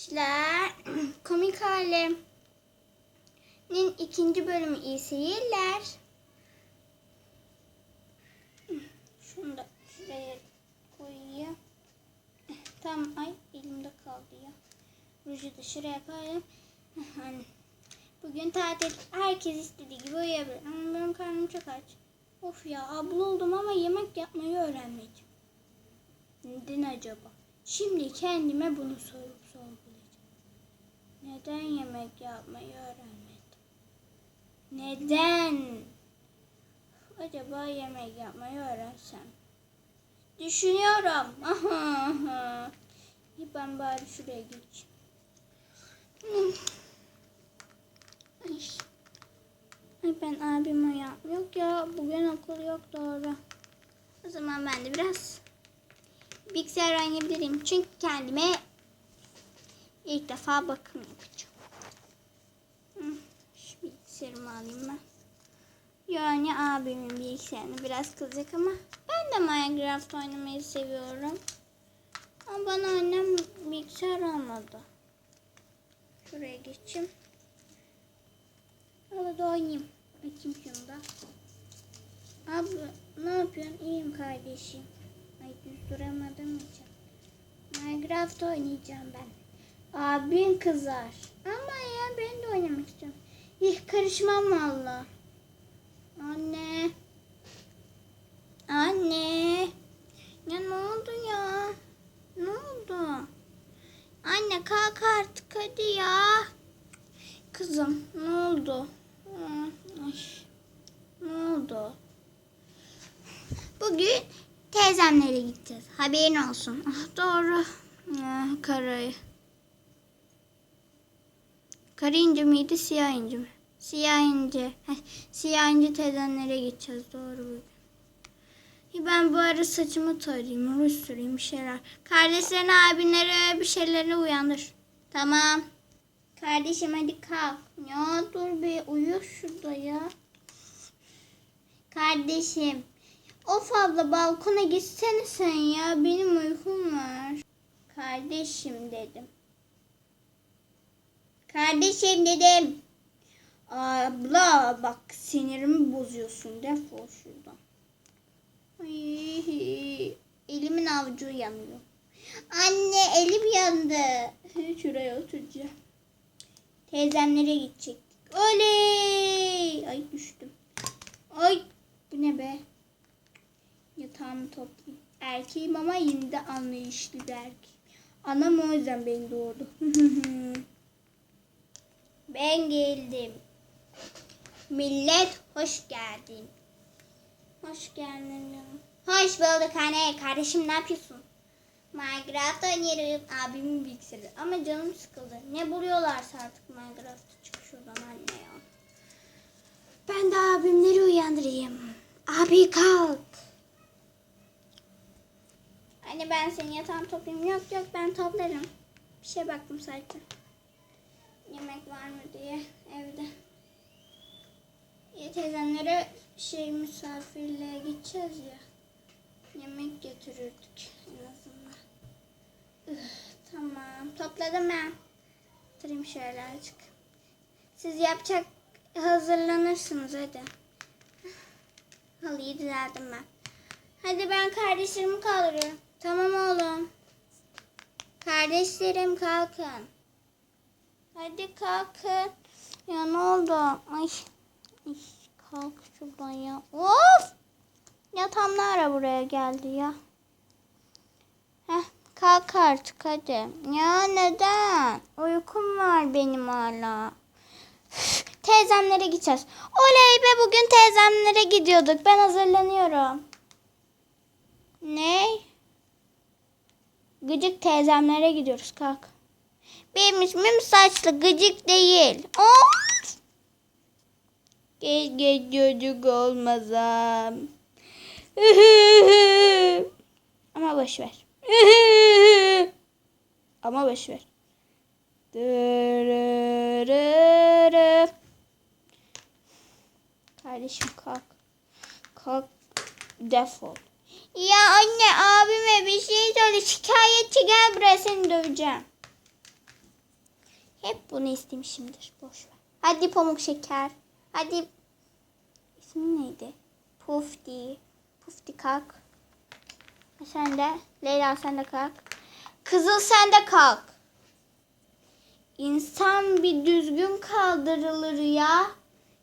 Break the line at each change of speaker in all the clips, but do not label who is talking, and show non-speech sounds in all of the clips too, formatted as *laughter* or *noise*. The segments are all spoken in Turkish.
Arkadaşlar *clears throat* komik halim'in ikinci bölümü iyi seyirler. *clears throat* Şunu da şuraya koyayım. *clears throat* Tam ay elimde kaldı ya. Ruju da şuraya koyayım. Hani bugün tatil herkes istediği gibi uyuyabilir. Ama benim karnım çok aç. Of ya abla oldum ama yemek yapmayı öğrenmedim. Neden acaba? Şimdi kendime bunu sorgulayacağım. Neden yemek yapmayı öğrenmedim? Neden? Acaba yemek yapmayı öğrensem? Düşünüyorum. *laughs* Ben bari şuraya geçeyim. Ay. Ben abim uyan. Yok ya bugün okul yok doğru. O zaman ben de biraz bilgisayar oynayabilirim. Çünkü kendime ilk defa bakım yapacağım. Şu bilgisayarımı alayım ben. Yani abimin bilgisayarını biraz kızacak ama ben de Minecraft oynamayı seviyorum. Ama bana annem bilgisayar almadı. Şuraya geçeyim. Orada oynayayım. Bakayım şunu da. Abi ne yapıyorsun? İyiyim kardeşim. Ay düz duramadım için. Minecraft oynayacağım ben. Abin kızar. Ama ya ben de oynamak istiyorum. İh karışmam valla. Anne. Anne. Ya ne oldu ya? Ne oldu? Anne kalk artık hadi ya. Kızım ne oldu? Ay, ne oldu? Bugün teyzemlere gideceğiz. Haberin olsun. Ah, doğru. Ah, karayı. Kara ince miydi, siyah ince mi? Siyah ince. Heh, siyah ince teyzemlere gideceğiz. Doğru bugün. Ben bu ara saçımı tarayayım, ruj süreyim bir şeyler. Kardeşlerini, abinleri bir şeylerle uyandır. Tamam. Kardeşim hadi kalk. Ya dur be uyu şurada ya. Kardeşim. Of abla balkona gitsene sen ya. Benim uykum var. Kardeşim dedim. Kardeşim dedim. Abla bak sinirimi bozuyorsun. Defol şuradan. Elimin avucu yanıyor. Anne elim yandı. *laughs* Şuraya oturacağım. Teyzemlere gidecektik. Oley! Ay düştüm. Ay bu ne be? Yatağımı toplayayım. Erkeğim ama yine de anlayışlı bir erkeğim. Anam o yüzden beni doğurdu. *laughs* ben geldim. Millet hoş geldin. Hoş geldin. Hoş bulduk anne. Kardeşim ne yapıyorsun? Minecraft oynuyorum. Abimin bilgisayarı. Ama canım sıkıldı. Ne buluyorlarsa artık Minecraft'ı çık şuradan anne ya. Ben de abimleri uyandırayım. Abi kalk. Anne ben senin yatağını toplayayım. Yok yok ben toplarım. Bir şey baktım sadece. Yemek var mı diye evde. Ya şey misafirliğe gideceğiz ya. Yemek götürürdük en azından. Üh, tamam. Topladım ben. Oturayım şöyle azıcık. Siz yapacak hazırlanırsınız hadi. Halıyı düzelttim ben. Hadi ben kardeşlerimi kaldırıyorum. Tamam oğlum. Kardeşlerim kalkın. Hadi kalkın. Ya ne oldu? Ay. Ay kalk şuradan ya. Of! Ya tam ne ara buraya geldi ya? Heh, kalk artık hadi. Ya neden? Uykum var benim hala. Teyzemlere gideceğiz. Oley be bugün teyzemlere gidiyorduk. Ben hazırlanıyorum. Ne? Gıcık teyzemlere gidiyoruz kalk. Benim ismim saçlı gıcık değil. Of! Keşke çocuk olmasam. *laughs* Ama boş ver. *laughs* Ama boş ver. Kardeşim kalk. Kalk. Defol. Ya anne abime bir şey söyle. Şikayetçi gel buraya seni döveceğim. Hep bunu istemişimdir. Boş ver. Hadi pamuk şeker. Hadi. İsmi neydi? Pufti. Pufti kalk. Sen de. Leyla sen de kalk. Kızıl sen de kalk. İnsan bir düzgün kaldırılır ya.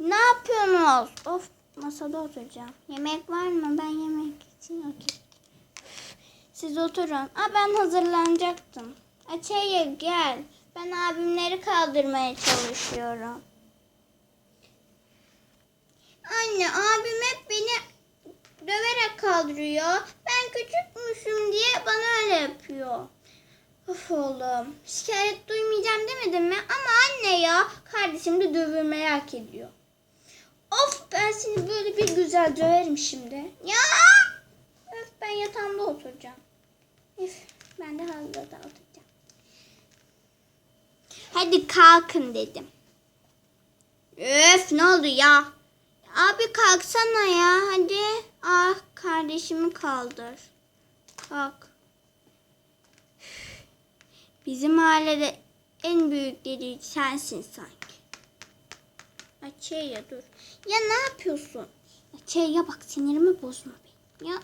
Ne yapıyorsunuz? Of masada oturacağım. Yemek var mı? Ben yemek için okey. Siz oturun. Aa, ben hazırlanacaktım. Açaya gel. Ben abimleri kaldırmaya çalışıyorum. Anne abim hep beni döverek kaldırıyor. Ben küçükmüşüm diye bana öyle yapıyor. Of oğlum. Şikayet duymayacağım demedim mi? Ama anne ya. Kardeşim de dövülmeyi hak ediyor. Of ben seni böyle bir güzel döverim şimdi. Ya! Öf ben yatağımda oturacağım. Üf ben de halıda oturacağım. Hadi kalkın dedim. Öf ne oldu ya? Abi kalksana ya hadi. Ah kardeşimi kaldır. Kalk. Bizim ailede en büyükleri sensin sanki. Açeya dur. Ya ne yapıyorsun? Açeya bak sinirimi bozma benim. Ya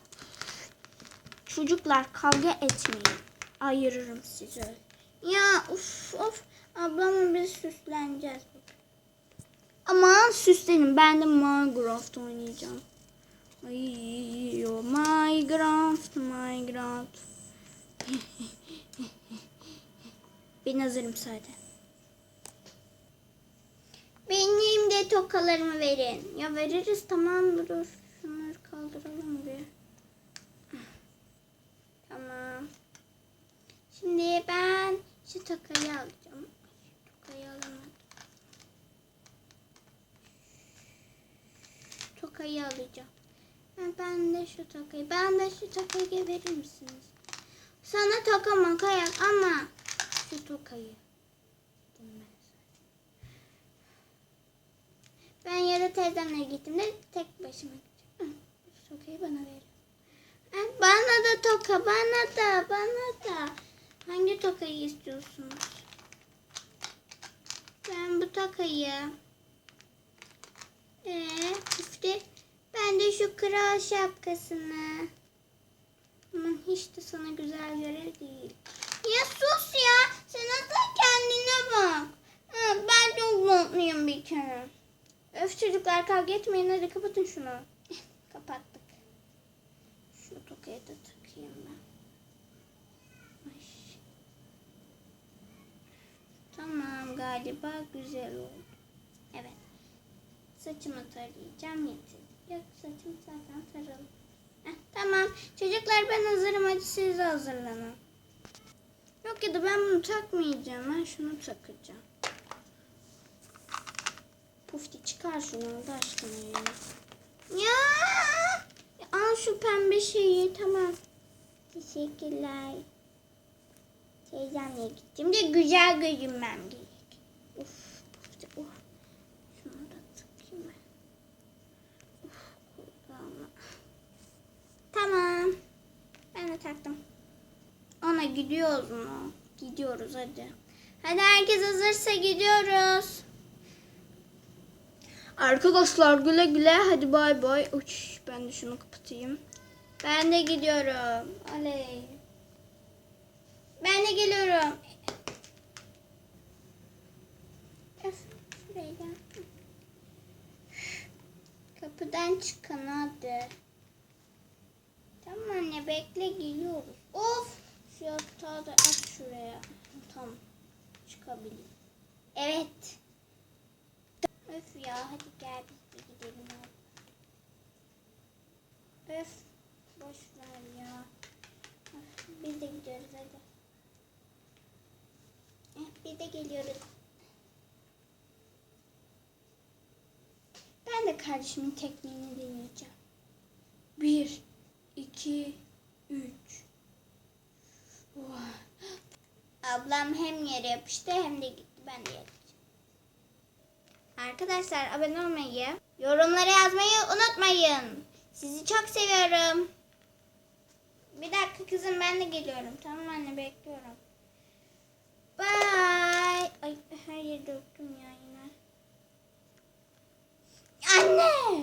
çocuklar kavga etmeyin. Ayırırım sizi. Ya uf of ablamla biz süsleneceğiz. Aman süslenin ben de Minecraft oynayacağım. Ay, oh, Minecraft, Minecraft. *laughs* Ben hazırım zaten. Benim de tokalarımı verin. Ya veririz tamam mı? Dur. Şunları kaldıralım bir. Tamam. Şimdi ben şu tokayı alacağım. Şu tokayı alamadım. Şu tokayı alacağım. Ben de şu tokayı. Ben de şu tokayı verir misiniz? Sana toka maka yap ama şu tokayı. Ben. Ben yarı teyzemle gittim de tek başıma gideceğim. Şu tokayı bana verin. Bana da toka, bana da, bana da. Hangi tokayı istiyorsunuz? Ben bu tokayı. Ee, işte ben de şu kral şapkasını. Aman hiç de sana güzel göre değil. Ya sus ya. Sen asıl kendine bak. Ha, ben çok mutluyum bir kere. Öf çocuklar kavga etmeyin. Hadi kapatın şunu. *laughs* Kapattık. Şu tokayı da takayım ben. Tamam galiba güzel oldu. Evet. Saçımı tarayacağım yeter. Yok saçım zaten taralı. Heh, tamam. Çocuklar ben hazırım. Hadi siz de hazırlanın. Yok ya da ben bunu takmayacağım. Ben şunu takacağım. Pufti çıkar şunu Allah aşkına ya. Ya! Al şu pembe şeyi. Tamam. Teşekkürler. Teyzemle gideceğim de güzel gözünmem gerek. Of. Pufti. Oh. Şunu da takayım ben. Of. kulağıma. Tamam. Ben de taktım. Ona gidiyoruz mu? Gidiyoruz hadi. Hadi herkes hazırsa gidiyoruz. Arkadaşlar güle güle hadi bay bay. Uç ben de şunu kapatayım. Ben de gidiyorum. Oley. Ben de geliyorum. Öf, şuraya gel. Kapıdan çıkın hadi. Tamam anne bekle geliyoruz. Of! Şu yatağı da at şuraya. Tamam. Çıkabilirim. Evet. Öf ya hadi gel biz de gidelim hadi. Öf. Boş ver ya. Öf, biz de gidiyoruz hadi. Eh, biz de geliyoruz. Ben de kardeşimin tekniğini deneyeceğim. Bir, iki, yere yapıştı hem de gitti. Ben de yapacağım. Arkadaşlar abone olmayı, yorumlara yazmayı unutmayın. Sizi çok seviyorum. Bir dakika kızım ben de geliyorum. Tamam anne bekliyorum. Bye. Ay her yeri döktüm ya yine. Anne.